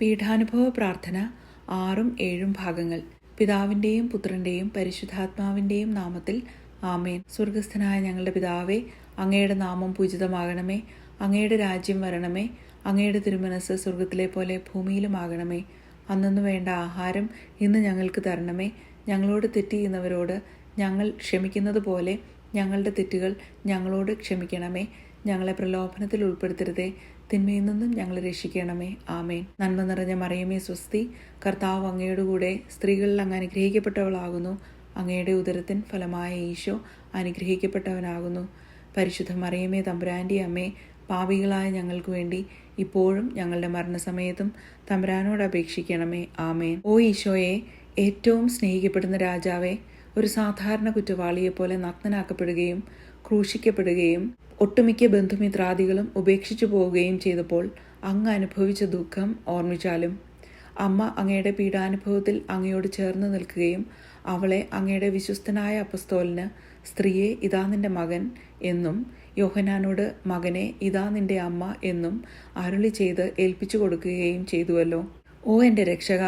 പീഠാനുഭവ പ്രാർത്ഥന ആറും ഏഴും ഭാഗങ്ങൾ. പിതാവിന്റെയും പുത്രന്റെയും പരിശുദ്ധാത്മാവിന്റെയും നാമത്തിൽ ആമേൻ. സ്വർഗസ്ഥനായ ഞങ്ങളുടെ പിതാവേ അങ്ങയുടെ നാമം പൂജിതമാകണമേ. അങ്ങയുടെ രാജ്യം വരണമേ. അങ്ങയുടെ തിരുമനസ് സ്വർഗത്തിലെ പോലെ ഭൂമിയിലുമാകണമേ. അന്നു വേണ്ട ആഹാരം ഇന്ന് ഞങ്ങൾക്ക് തരണമേ. ഞങ്ങളോട് തെറ്റ് ചെയ്യുന്നവരോട് ഞങ്ങൾ ക്ഷമിക്കുന്നത് പോലെ ഞങ്ങളുടെ തെറ്റുകൾ ഞങ്ങളോട് ക്ഷമിക്കണമേ. ഞങ്ങളെ പ്രലോഭനത്തിൽ ഉൾപ്പെടുത്തരുതേ. തിന്മയിൽ നിന്നും ഞങ്ങളെ രക്ഷിക്കണമേ. ആമേൻ. നന്മ നിറഞ്ഞ മറിയമേ സ്വസ്തി. കർത്താവ് അങ്ങയുടെ കൂടെ സ്ത്രീകളിൽ അങ്ങ് അനുഗ്രഹിക്കപ്പെട്ടവളാകുന്നു. അങ്ങയുടെ ഉദരത്തിൻ ഫലമായ ഈശോ അനുഗ്രഹിക്കപ്പെട്ടവനാകുന്നു. പരിശുദ്ധ മറിയമേ തമ്പുരാന്റെ അമ്മേ പാപികളായ ഞങ്ങൾക്ക് വേണ്ടി ഇപ്പോഴും ഞങ്ങളുടെ മരണസമയത്തും തമ്പുരാനോട് അപേക്ഷിക്കണമേ. ആമേൻ. ഓ ഈശോയെ ഏറ്റവും സ്നേഹിക്കപ്പെടുന്ന രാജാവെ ഒരു സാധാരണ കുറ്റവാളിയെപ്പോലെ നഗ്നനാക്കപ്പെടുകയും ക്രൂശിക്കപ്പെടുകയും ഒട്ടുമിക്ക ബന്ധുമിത്രാദികളും ഉപേക്ഷിച്ചു പോവുകയും ചെയ്തപ്പോൾ അങ്ങ് അനുഭവിച്ച ദുഃഖം ഓർമ്മിച്ചാലും. അമ്മ അങ്ങയുടെ പീഡാനുഭവത്തിൽ അങ്ങയോട് ചേർന്ന് നിൽക്കുകയും അവളെ അങ്ങയുടെ വിശ്വസ്തനായ അപ്പസ്തോലിന് സ്ത്രീയെ ഇതാ നിന്റെ മകൻ എന്നും യോഹനാനോട് മകനെ ഇതാ നിന്റെ അമ്മ എന്നും അരുളി ചെയ്ത് ഏൽപ്പിച്ചു കൊടുക്കുകയും ചെയ്തുവല്ലോ. ഓ എന്റെ രക്ഷക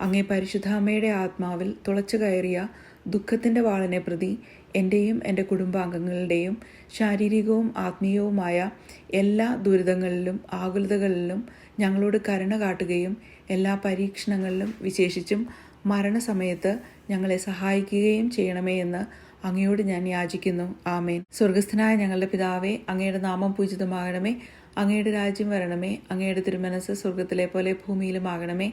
അങ്ങേ പരിശുദ്ധാമ്മയുടെ ആത്മാവിൽ തുളച്ചു കയറിയ ദുഃഖത്തിന്റെ വാളിനെ പ്രതി എന്റെയും എന്റെ കുടുംബാംഗങ്ങളുടെയും ശാരീരികവും ആത്മീയവുമായ എല്ലാ ദുരിതങ്ങളിലും ആകുലതകളിലും ഞങ്ങളോട് കരുണ കാട്ടുകയും എല്ലാ പരീക്ഷണങ്ങളിലും വിശേഷിച്ചും മരണസമയത്ത് ഞങ്ങളെ സഹായിക്കുകയും ചെയ്യണമേ എന്ന് അങ്ങയോട് ഞാൻ യാചിക്കുന്നു. ആമേൻ. സ്വർഗസ്ഥനായ ഞങ്ങളുടെ പിതാവേ അങ്ങയുടെ നാമം പൂജിതമാകണമേ. അങ്ങയുടെ രാജ്യം വരണമേ. അങ്ങയുടെ തിരുമനസ് സ്വർഗത്തിലെ പോലെ ഭൂമിയിലുമാകണമേ.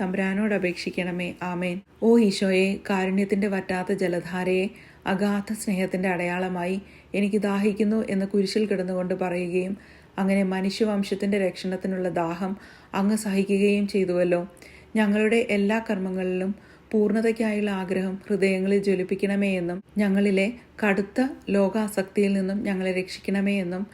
തമ്പുരാനോട് അപേക്ഷിക്കണമേ. ആമേൻ. ഓ ഈശോയെ കാരുണ്യത്തിന്റെ വറ്റാത്ത ജലധാരയെ അഗാധ സ്നേഹത്തിന്റെ അടയാളമായി എനിക്ക് ദാഹിക്കുന്നു എന്ന് കുരിശിൽ കിടന്നുകൊണ്ട് പറയുകയും അങ്ങനെ മനുഷ്യവംശത്തിന്റെ രക്ഷണത്തിനുള്ള ദാഹം അങ്ങ് സഹിക്കുകയും ചെയ്തുവല്ലോ. ഞങ്ങളുടെ എല്ലാ കർമ്മങ്ങളിലും പൂർണതയ്ക്കായുള്ള ആഗ്രഹം ഹൃദയങ്ങളിൽ ജ്വലിപ്പിക്കണമേ എന്നും ഞങ്ങളിലെ കടുത്ത ലോകാസക്തിയിൽ നിന്നും ഞങ്ങളെ രക്ഷിക്കണമേ എന്നും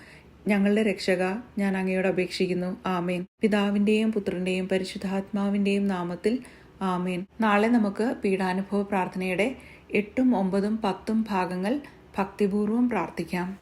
ഞങ്ങളുടെ രക്ഷക ഞാൻ അങ്ങയോട് അപേക്ഷിക്കുന്നു. ആമേൻ. പിതാവിന്റെയും പുത്രന്റെയും പരിശുദ്ധാത്മാവിന്റെയും നാമത്തിൽ ആമേൻ. നാളെ നമുക്ക് പീഡാനുഭവ പ്രാർത്ഥനയുടെ എട്ടും ഒമ്പതും പത്തും ഭാഗങ്ങൾ ഭക്തിപൂർവം പ്രാർത്ഥിക്കാം.